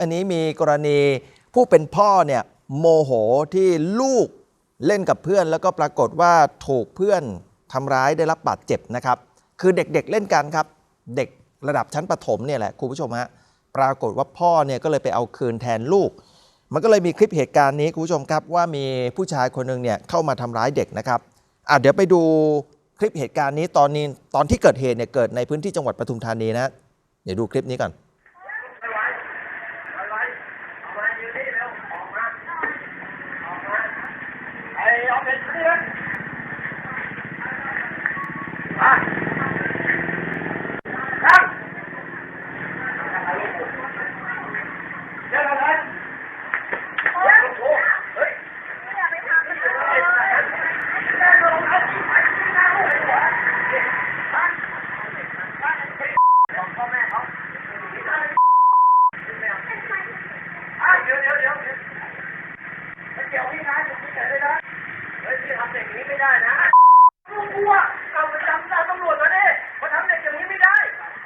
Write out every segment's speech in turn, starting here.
อันนี้มีกรณีผู้เป็นพ่อเนี่ยโมโหที่ลูกเล่นกับเพื่อน แล้วก็ปรากฏว่าถูกเพื่อนทำร้ายได้รับบาดเจ็บนะครับ คือเด็กๆเล่นกันครับ เด็กระดับชั้นประถมเนี่ยแหละคุณผู้ชมฮะปรากฏว่าพ่อเนี่ยก็เลยไปเอาคืนแทนลูก มันก็เลยมีคลิปเหตุการณ์นี้คุณผู้ชมครับว่ามีผู้ชายคนหนึ่งเนี่ยเข้ามาทำร้ายเด็กนะครับอะเดี๋ยวไปดูคลิปเหตุการณ์นี้ตอนนี้ตอนที่เกิดเหตุเนี่ยเกิดในพื้นที่จังหวัดปทุมธานีนะเดี๋ยวดูคลิปนี้ก่อน อะไรอะไรเอามายืนนี่เร็วออกมาออกมาไอ้เอาเป็นเพื่อนมานั่งเดี๋ยวอะไรโอ้โหเฮ้ยพ่อแม่เขา อ้าวเดี๋ยวเดี๋ยวเดี๋ยว มันเกี่ยวพี่นะจุดที่ไหนเลยนะเฮ้ยพี่ทำเด็กอย่างนี้ไม่ได้นะลูกกูอะเอาไปจำเอาตำรวจมาดิมาทำเด็กอย่างนี้ไม่ได้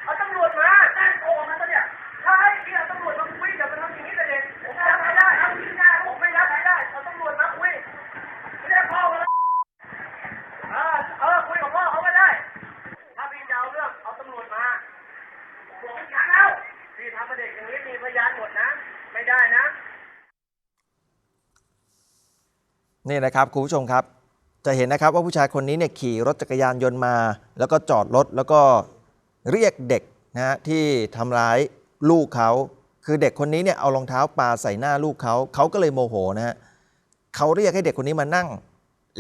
เอาตำรวจมาตั้งโกงมันซะเนี่ยใช่พี่เอาตำรวจมาคุยอย่าไปทำอย่างนี้กับเด็กผมรับไม่ได้เอาพี่ได้ผมไม่รับไม่ได้ เอาตำรวจมาคุยเรียกพ่อมาเลยเออเออคุยกับพ่อเขาก็ได้ ถ้าพี่จะเอาเรื่องเอาตำรวจมาบอกไม่ชัดแล้วพี่ทำกับเด็กอย่างนี้มีพยานหมดนะ ไม่ได้นะ นี่นะครับคุณผู้ชมครับ จะเห็นนะครับว่าผู้ชายคนนี้เนี่ยขี่รถจักรยานยนต์มา แล้วก็จอดรถแล้วก็เรียกเด็กนะฮะที่ทำร้ายลูกเขาคือเด็กคนนี้เนี่ยเอารองเท้าปาใส่หน้าลูกเขาเขาก็เลยโมโหนะฮะเขาเรียกให้เด็กคนนี้มานั่ง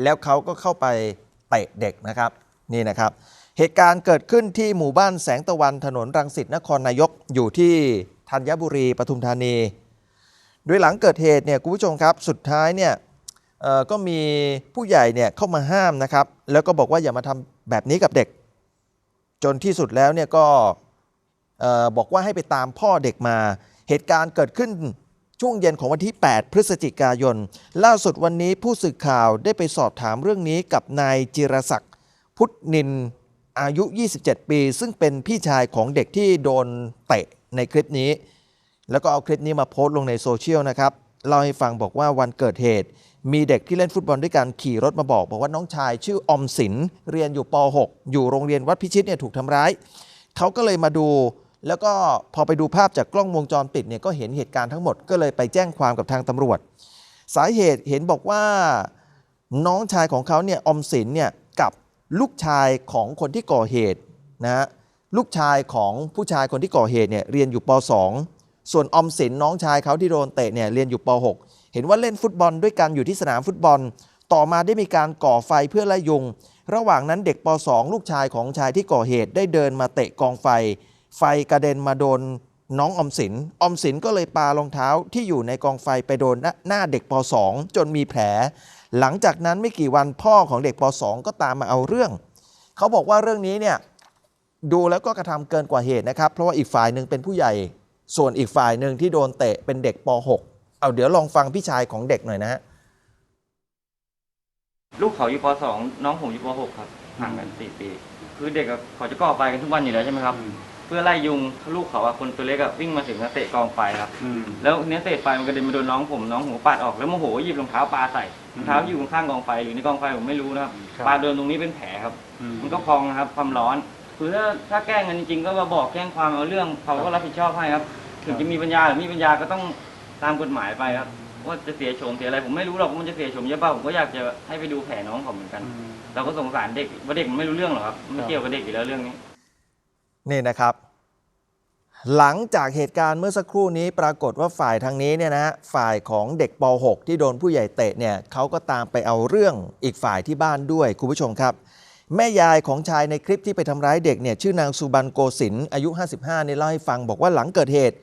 แล้วเขาก็เข้าไปเตะเด็กนะครับนี่นะครับ เหตุการณ์เกิดขึ้นที่หมู่บ้านแสงตะวันถนนรังสิตนครนายกอยู่ที่ธัญบุรีปทุมธานี โดยหลังเกิดเหตุเนี่ยคุณผู้ชมครับ สุดท้ายเนี่ย ก็มีผู้ใหญ่เนี่ยเข้ามาห้ามนะครับ แล้วก็บอกว่าอย่ามาทำแบบนี้กับเด็ก จนที่สุดแล้วเนี่ยก็บอกว่าให้ไปตามพ่อเด็กมา เหตุการณ์เกิดขึ้นช่วงเย็นของวันที่ 8 พฤศจิกายน ล่าสุดวันนี้ผู้สื่อข่าวได้ไปสอบถามเรื่องนี้กับนายจิรศักดิ์พุทธนินอายุ 27 ปี ซึ่งเป็นพี่ชายของเด็กที่โดนเตะในคลิปนี้ แล้วก็เอาคลิปนี้มาโพสต์ลงในโซเชียลนะครับ เล่าให้ฟังบอกว่าวันเกิดเหตุ มีเด็กที่เล่นฟุตบอลด้วยกันขี่รถมาบอกบอกว่าน้องชายชื่ออมสินเรียนอยู่ป .6 อยู่โรงเรียนวัดพิชิตเนี่ยถูกทำร้ายเขาก็เลยมาดู แล้วก็พอไปดูภาพจากกล้องวงจรปิดเนี่ยก็เห็นเหตุการณ์ทั้งหมดก็เลยไปแจ้งความกับทางตำรวจ สาเหตุเห็นบอกว่าน้องชายของเขาเนี่ยอมสินเนี่ยกับลูกชายของคนที่ก่อเหตุนะฮะลูกชายของผู้ชายคนที่ก่อเหตุเนี่ยเรียนอยู่ป .2 ส่วนอมสินน้องชายเขาที่โดนเตะเนี่ยเรียนอยู่ป .6 เห็นว่าเล่นฟุตบอลด้วยกันอยู่ที่สนามฟุตบอล ต่อมาได้มีการก่อไฟเพื่อไล่ยุง ระหว่างนั้นเด็กป .2 ลูกชายของชายที่ก่อเหตุได้เดินมาเตะกองไฟ ไฟกระเด็นมาโดนน้องอมสิน อมสินก็เลยปารองเท้าที่อยู่ในกองไฟไปโดนหน้าหน้าเด็กป .2 จนมีแผล หลังจากนั้นไม่กี่วันพ่อของเด็กป .2 ก็ตามมาเอาเรื่อง เขาบอกว่าเรื่องนี้เนี่ยดูแล้วก็กระทำเกินกว่าเหตุนะครับ เพราะว่าอีกฝ่ายหนึ่งเป็นผู้ใหญ่ ส่วนอีกฝ่ายหนึ่งที่โดนเตะเป็นเด็กป .6 เอาเดี๋ยวลองฟังพี่ชายของเด็กหน่อยนะฮะลูกเขาอยู่ป .2 น้องผมอยู่ป .6 ครับห่างกัน4ปี คือเด็กอะเขาจะก่อไฟกันทุกวันอยู่แล้วใช่ไหมครับ เพื่อไล่ยุงลูกเขาอะคนตัวเล็กอะวิ่งมาถึงแล้วเตะกองไฟครับอืมแล้วเนี้ยเตะไฟมันกระเด็นมาโดนน้องผมน้องผมปาดออกแล้วโมโหหยิบรองเท้าปาใส่รองเท้าอยู่ข้างๆกองไฟหรือในกองไฟผมไม่รู้นะครับครับปาโดนตรงนี้เป็นแผลครับอืมมันก็พองนะครับความร้อนคือถ้าถ้าแกล้งกันจริงๆก็มาบอกแจ้งความเอาเรื่องเขาก็รับผิดชอบให้ครับ ถึงจะมีปัญญาหรือไมมีปัญญาก็ต้อง ตามกฎหมายไปครับว่าจะเสียโฉมเสียอะไรผมไม่รู้หรอกว่ามันจะเสียโฉมเยอะเปล่าผมก็อยากจะให้ไปดูแผลน้องเขาเหมือนกันอืมเราก็สงสารเด็กว่าเด็กมันไม่รู้เรื่องหรอกครับไม่ครับเกี่ยวกับเด็กอยู่แล้วเรื่องนี้ นี่นะครับ หลังจากเหตุการณ์เมื่อสักครู่นี้ปรากฏว่าฝ่ายทางนี้เนี่ยนะฮะฝ่ายของเด็กป .6 ที่โดนผู้ใหญ่เตะเนี่ยเขาก็ตามไปเอาเรื่องอีกฝ่ายที่บ้านด้วยคุณผู้ชมครับ แม่ยายของชายในคลิปที่ไปทำร้ายเด็กเนี่ยชื่อนางสุบันโกศินอายุ 55เนี่ยเล่าให้ฟังบอกว่าหลังเกิดเหตุ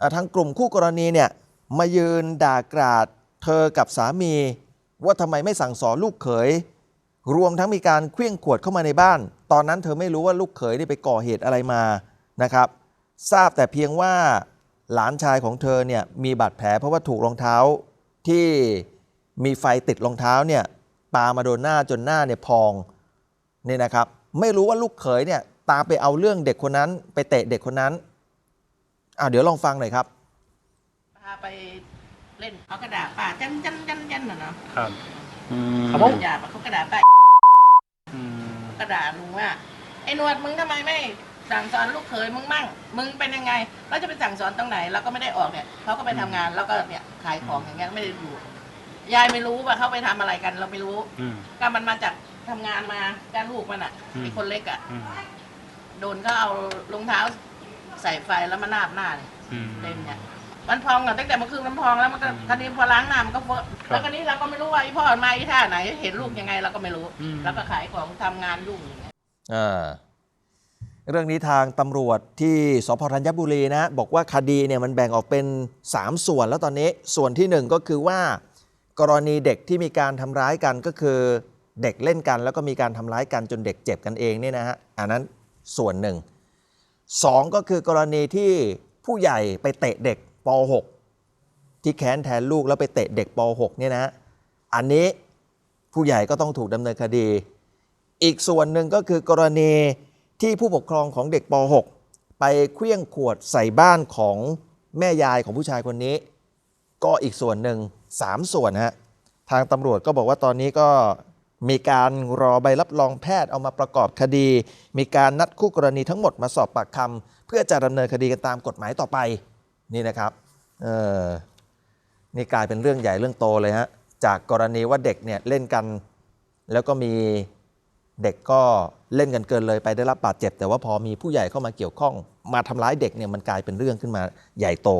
อ่าทางกลุ่มคู่กรณีเนี่ย มายืนด่ากราดเธอกับสามี ว่าทำไมไม่สั่งสอนลูกเขย รวมทั้งมีการเคลื่องขวดเข้ามาในบ้าน ตอนนั้นเธอไม่รู้ว่าลูกเขยได้ไปก่อเหตุอะไรมานะครับ ทราบแต่เพียงว่าหลานชายของเธอเนี่ยมีบาดแผลเพราะว่าถูกรองเท้าที่มีไฟติดรองเท้าเนี่ยปามาโดนหน้าจนหน้าเนี่ยพองนี่นะครับ ไม่รู้ว่าลูกเขยเนี่ยตามไปเอาเรื่องเด็กคนนั้น ไปเตะเด็กคนนั้นอ่าเดี๋ยวลองฟังหน่อยครับ ไปเล่นเขากระดาษป้าจันจันจันจันน่ะเนาะครับ อืมครับผมหยาบอะเขากระดาษป้าอืมกระดาษลุงว่าไอ้หนวดมึงทำไมไม่สั่งสอนลูกเขยมึงมั่ง มึงเป็นยังไงเราจะไปสั่งสอนตรงไหนเราก็ไม่ได้ออกเนี่ยเขาก็ไปทำงานแล้วก็เนี่ยขายของอย่างเงี้ยไม่ได้ดูยายไม่รู้ว่าเขาไปทำอะไรกัน เราไม่รู้อืม ก็มันมาจากทำงานมาการลูกมันอะอืม ไอ้คนเล็กอะ อืมโดนก็เอารองเท้าใส่ไฟแล้วมานาบหน้าเนี่ยอืมเต็มเนี่ย มันพองอะตั้งแต่เมื่อคืนมันพองแล้วมันก็อืมคราวนี้พอล้างหน้ามันก็เฟ้อครับแล้วคราวนี้เราก็ไม่รู้ว่าไอ้พ่อมาไอ้ท่าไหน เห็นลูกยังไงเราก็ไม่รู้ อืม แล้วก็ขายของทำงานยุ่งอย่างเงี้ย อ่าเรื่องนี้ทางตำรวจที่สพธัญบุรีนะ บอกว่าคดีเนี่ยมันแบ่งออกเป็น 3 ส่วนแล้วตอนนี้ส่วนที่1 ก็คือว่า กรณีเด็กที่มีการทำร้ายกันก็คือเด็กเล่นกัน แล้วก็มีการทำร้ายกันจนเด็กเจ็บกันเองเนี่ยนะฮะอันนั้นส่วนหนึ่งสองก็คือกรณีที่ผู้ใหญ่ไปเตะเด็ก ป .6 ที่แค้นแทนลูกแล้วไปเตะเด็กป .6 เนี่ยนะ อันนี้ผู้ใหญ่ก็ต้องถูกดำเนินคดี อีกส่วนหนึ่งก็คือกรณีที่ผู้ปกครองของเด็กป .6 ไปเคลี้ยงขวดใส่บ้านของแม่ยายของผู้ชายคนนี้ ก็อีกส่วนหนึ่งสามส่วนฮะทางตำรวจก็บอกว่าตอนนี้ก็มีการรอใบรับรองแพทย์เอามาประกอบคดี มีการนัดคู่กรณีทั้งหมดมาสอบปากคำเพื่อจะดำเนินคดีกันตามกฎหมายต่อไป นี่นะครับเออนี่กลายเป็นเรื่องใหญ่เรื่องโตเลยฮะจากกรณีว่าเด็กเนี่ยเล่นกัน แล้วก็มีเด็กก็เล่นกันเกินเลยไปได้รับบาดเจ็บ แต่ว่าพอมีผู้ใหญ่เข้ามาเกี่ยวข้อง มาทำร้ายเด็กเนี่ยมันกลายเป็นเรื่องขึ้นมาใหญ่โต